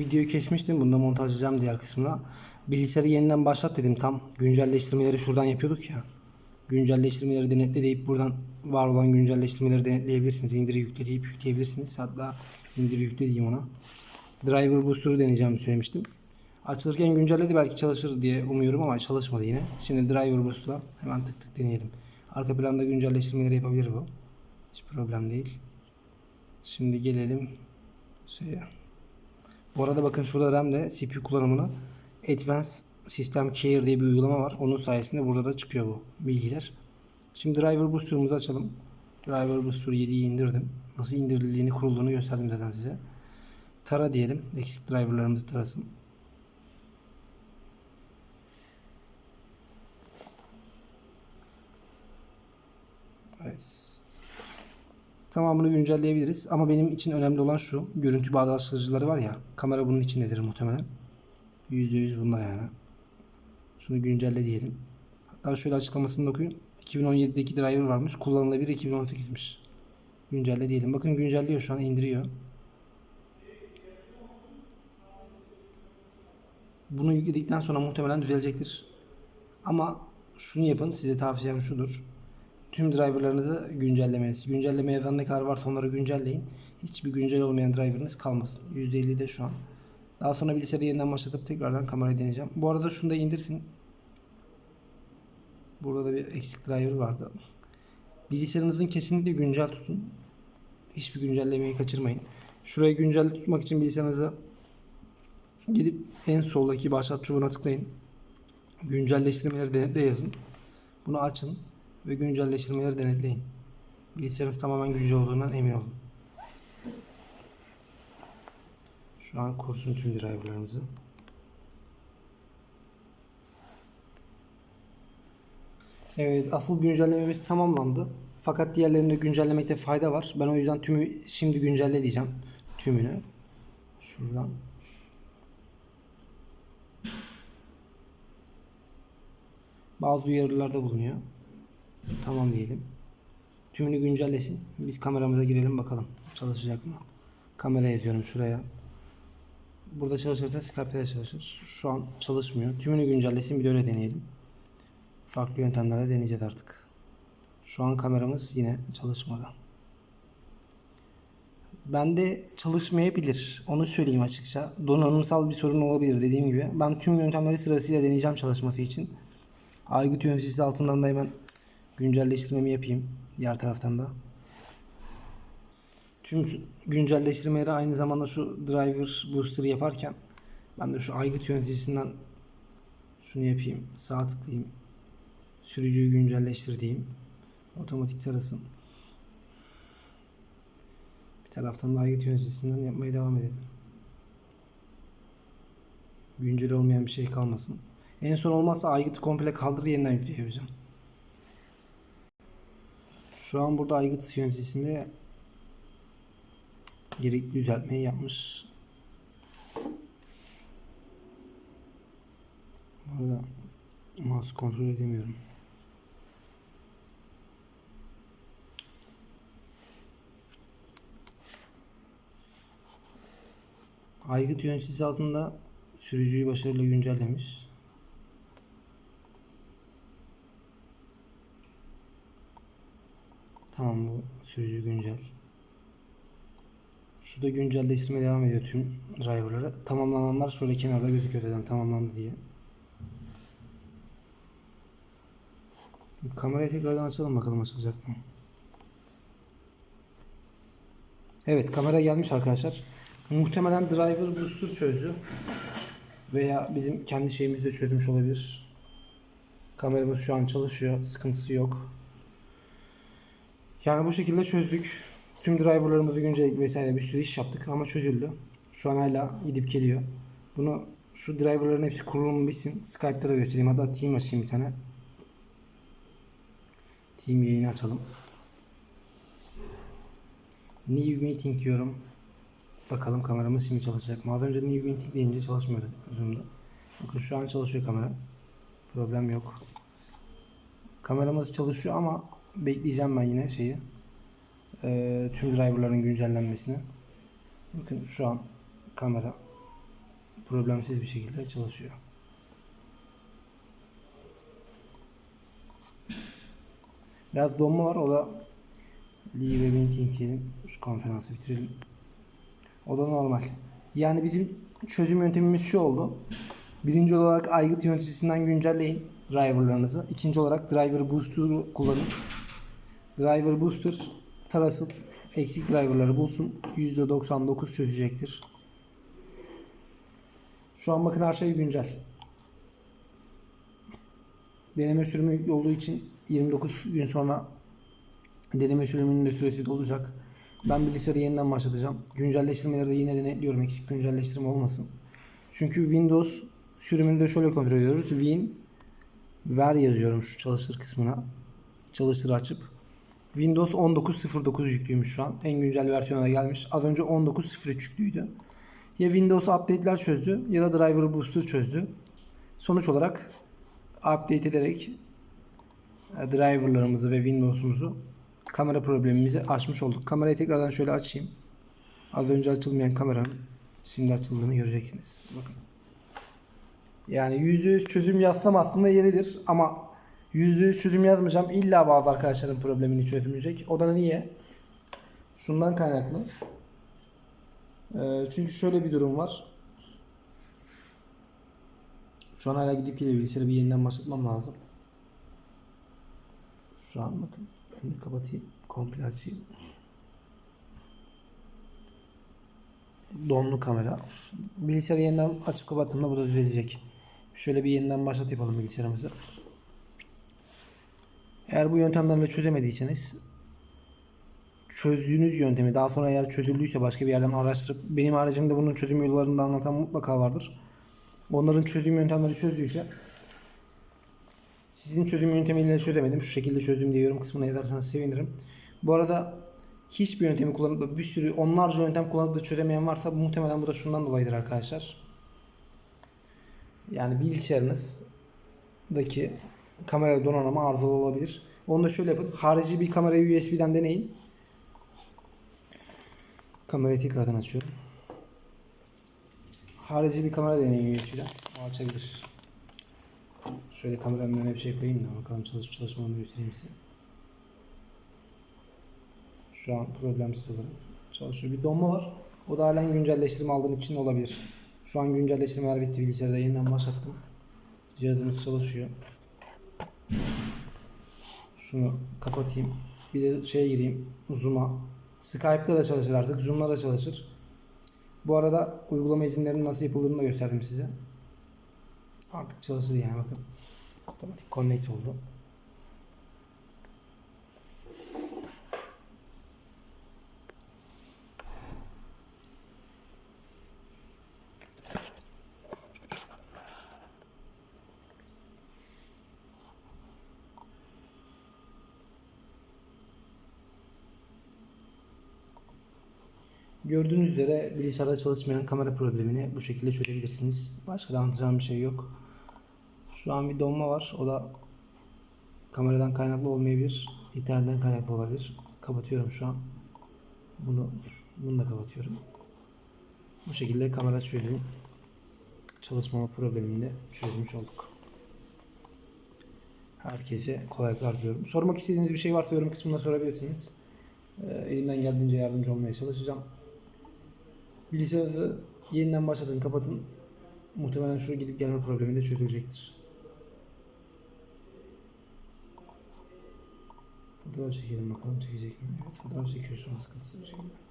videoyu kesmiştim. Bunu da montajlayacağım diğer kısmına. Bilgisayarı yeniden başlat dedim tam. Güncelleştirmeleri şuradan yapıyorduk ya. Güncelleştirmeleri denetle deyip buradan var olan güncelleştirmeleri denetleyebilirsiniz. İndir yükle deyip yükleyebilirsiniz. Hatta indir yükle diyeyim ona. Driver Booster'ı deneyeceğimi söylemiştim. Açılırken güncelledi belki çalışır diye umuyorum ama çalışmadı yine. Şimdi Driver Booster'la hemen tık tık deneyelim. Arka planda güncelleştirmeleri yapabilir bu. Hiç problem değil. Şimdi gelelim şeye. Bu arada bakın şurada RAM'de CPU kullanımını Advanced System Care diye bir uygulama var. Onun sayesinde burada da çıkıyor bu bilgiler. Şimdi Driver Booster'ımızı açalım. Driver Booster 7'yi indirdim. Nasıl indirildiğini kurulduğunu gösterdim zaten size. Tara diyelim. Eksik driverlarımızı tarasın. Evet. Tamamını güncelleyebiliriz ama benim için önemli olan şu. Görüntü bağdaştırıcıları var ya. Kamera bunun içindedir muhtemelen. %100 bunda yani. Şunu güncelle diyelim. Hatta şöyle açıklamasını da okuyun. 2017'deki driver varmış. Kullanılabilir 2018'miş. Güncelle diyelim. Bakın güncelliyor şu an indiriyor. Bunu yükledikten sonra muhtemelen düzelecektir. Ama şunu yapın. Size tavsiyem şudur. Tüm driverlarınızı güncellemeniz. Güncelleme yazan ne kadar varsa onları güncelleyin. Hiçbir güncel olmayan driverınız kalmasın. %50 de şu an. Daha sonra bilgisayarı yeniden başlatıp tekrardan kamerayı deneyeceğim. Bu arada şunu da indirsin. Burada da bir eksik driver vardı. Bilgisayarınızın kesinlikle güncel tutun. Hiçbir güncellemeyi kaçırmayın. Şurayı güncel tutmak için bilgisayarınıza gidip en soldaki başlat çubuğuna tıklayın. Güncelleştirmeleri denetle yazın. Bunu açın ve güncelleştirmeleri denetleyin. Bilgisayarınız tamamen güncel olduğundan emin olun. Şu an kursun tüm driverlarımızı. Evet, asıl güncellememiz tamamlandı. Fakat diğerlerini de güncellemekte fayda var. Ben o yüzden tümü şimdi güncelle diyeceğim. Tümünü. Şuradan. Bazı uyarılarda bulunuyor. Tamam diyelim. Tümünü güncellesin. Biz kameramıza girelim bakalım. Çalışacak mı? Kamera yazıyorum şuraya. Burada çalışırsa Skype'de de çalışır. Şu an çalışmıyor. Tümünü güncellesin bir de öyle deneyelim. Farklı yöntemlerle deneyeceğiz artık. Şu an kameramız yine çalışmadı. Bende çalışmayabilir. Onu söyleyeyim açıkça. Donanımsal bir sorun olabilir dediğim gibi. Ben tüm yöntemleri sırasıyla deneyeceğim çalışması için. Aygıt yöneticisi altından da hemen güncelleştirmemi yapayım. Diğer taraftan da. Tüm güncelleştirmeleri aynı zamanda şu driver booster yaparken ben de şu aygıt yöneticisinden şunu yapayım. Sağ tıklayayım. Sürücüyü güncelleştir diyeyim. Otomatik tarasın. Bir taraftan da aygıt yöneticisinden yapmaya devam edelim. Güncel olmayan bir şey kalmasın. En son olmazsa aygıtı komple kaldır yeniden yükle yapacağım. Şu an burada aygıt yöneticisinde gerekli düzeltmeyi yapmış. Burada mouse kontrol edemiyorum. Aygıt yöneticisi altında sürücüyü başarıyla güncellemiş. Tamam bu sürücü güncel. Şurada güncelleştirme devam ediyor tüm driverlara. Tamamlananlar şöyle kenarda gözüküyor zaten tamamlandı diye. Kamerayı tekrardan açalım bakalım açılacak mı? Evet kamera gelmiş arkadaşlar. Muhtemelen driver booster çözdü. Veya bizim kendi şeyimiz de çözmüş olabilir. Kameramız şu an çalışıyor. Sıkıntısı yok. Yani bu şekilde çözdük. Tüm driverlarımızı güncelledik vesaire bir sürü iş yaptık ama çözüldü. Şu an hala gidip geliyor. Bunu şu driverların hepsi kurulumu bitsin. Skype'da da göstereyim. Hatta team açayım bir tane. Team yayını açalım. New meeting diyorum. Bakalım kameramız şimdi çalışacak mı? Az önce new meeting deyince çalışmıyordu Zoom'da. Bakın şu an çalışıyor kamera. Problem yok. Kameramız çalışıyor ama bekleyeceğim ben yine şeyi. Ee, tüm driverların güncellenmesini. Bakın şu an kamera problemsiz bir şekilde çalışıyor. Biraz donma var. O da Lee ve Minting. Şu konferansı bitirelim. O da normal. Yani bizim çözüm yöntemimiz şu oldu. Birinci olarak aygıt yöneticisinden güncelleyin driverlarınızı. İkinci olarak driver booster'ı kullanın. Driver booster tarasın. Eksik driverları bulsun. %99 çözecektir. Şu an bakın her şey güncel. Deneme sürümü olduğu için 29 gün sonra deneme sürümünün de süresi dolacak. Ben bilgisayarı yeniden başlatacağım. Güncelleştirmeleri de yine denetliyorum. Eksik güncelleştirme olmasın. Çünkü Windows sürümünü de şöyle kontrol ediyoruz. Win ver yazıyorum şu çalıştır kısmına. Çalıştır açıp. Windows 19.09 yüklüymüş şu an. En güncel versiyona gelmiş. Az önce 19.03 yüklüydü. Ya Windows update'ler çözdü ya da driver booster çözdü. Sonuç olarak update ederek e, driverlarımızı ve Windows'umuzu kamera problemimizi aşmış olduk. Kamerayı tekrardan şöyle açayım. Az önce açılmayan kameranın şimdi açıldığını göreceksiniz. Bakın. Yani %100 çözüm yazsam aslında yeridir ama %100 çözüm yazmayacağım. İlla bazı arkadaşların problemini çözümleyecek. O da niye? Şundan kaynaklı. Ee, çünkü şöyle bir durum var. Şu an hala gidip geliyor. Bilgisayarı bir yeniden başlatmam lazım. Şu an bakın. Önünü kapatayım. Komple açayım. Donlu kamera. Bilgisayarı yeniden açıp kapattığımda bu da düzelecek. Şöyle bir yeniden başlat yapalım bilgisayarımızı. Eğer bu yöntemlerle çözemediyseniz çözdüğünüz yöntemi daha sonra eğer çözüldüyse başka bir yerden araştırıp benim haricimde bunun çözüm yollarını da anlatan mutlaka vardır. Onların çözüm yöntemleri çözdüyse sizin çözüm yöntemiyle çözemedim. Şu şekilde çözdüm diye yorum kısmına yazarsanız sevinirim. Bu arada hiçbir yöntemi kullanıp da bir sürü onlarca yöntem kullanıp da çözemeyen varsa muhtemelen bu da şundan dolayıdır arkadaşlar. Yani bilgisayarınızdaki kamera donanımı arızalı olabilir. Onu da şöyle yapın. Harici bir kamerayı USB'den deneyin. Kamerayı tekrardan açıyorum. Harici bir kamera deneyin USB'den. O açabilir. Şöyle kameranın önüne bir şey koyayım da bakalım çalışıp çalışmalarını göstereyim size. Şu an problemsiz olarak çalışıyor. Bir donma var. O da halen güncelleştirme aldığım için olabilir. Şu an güncelleştirmeler bitti. Bilgisayarda yeniden başlattım. Cihazımız çalışıyor. Şunu kapatayım. Bir de şeye gireyim. Zoom'a. Skype'da da çalışır artık. Zoom'la da çalışır. Bu arada uygulama izinlerinin nasıl yapıldığını da gösterdim size. Artık çalışır yani bakın. Otomatik connect oldu. Gördüğünüz üzere bilgisayarda çalışmayan kamera problemini bu şekilde çözebilirsiniz. Başka da anlatacağım bir şey yok. Şu an bir donma var. O da kameradan kaynaklı olmayabilir. internetten kaynaklı olabilir. Kapatıyorum şu an. Bunu bunu da kapatıyorum. Bu şekilde kamera çözümü çalışmama problemini de çözmüş olduk. Herkese kolaylıklar diliyorum. Sormak istediğiniz bir şey varsa yorum kısmında sorabilirsiniz. Ee, elimden geldiğince yardımcı olmaya çalışacağım. Bilgisayarınızı yeniden başlatın, kapatın. Muhtemelen şu gidip gelme problemi de çözülecektir. Fotoğraf çekelim bakalım çekecek mi? Evet fotoğraf çekiyor şu an sıkıntısı bir şekilde.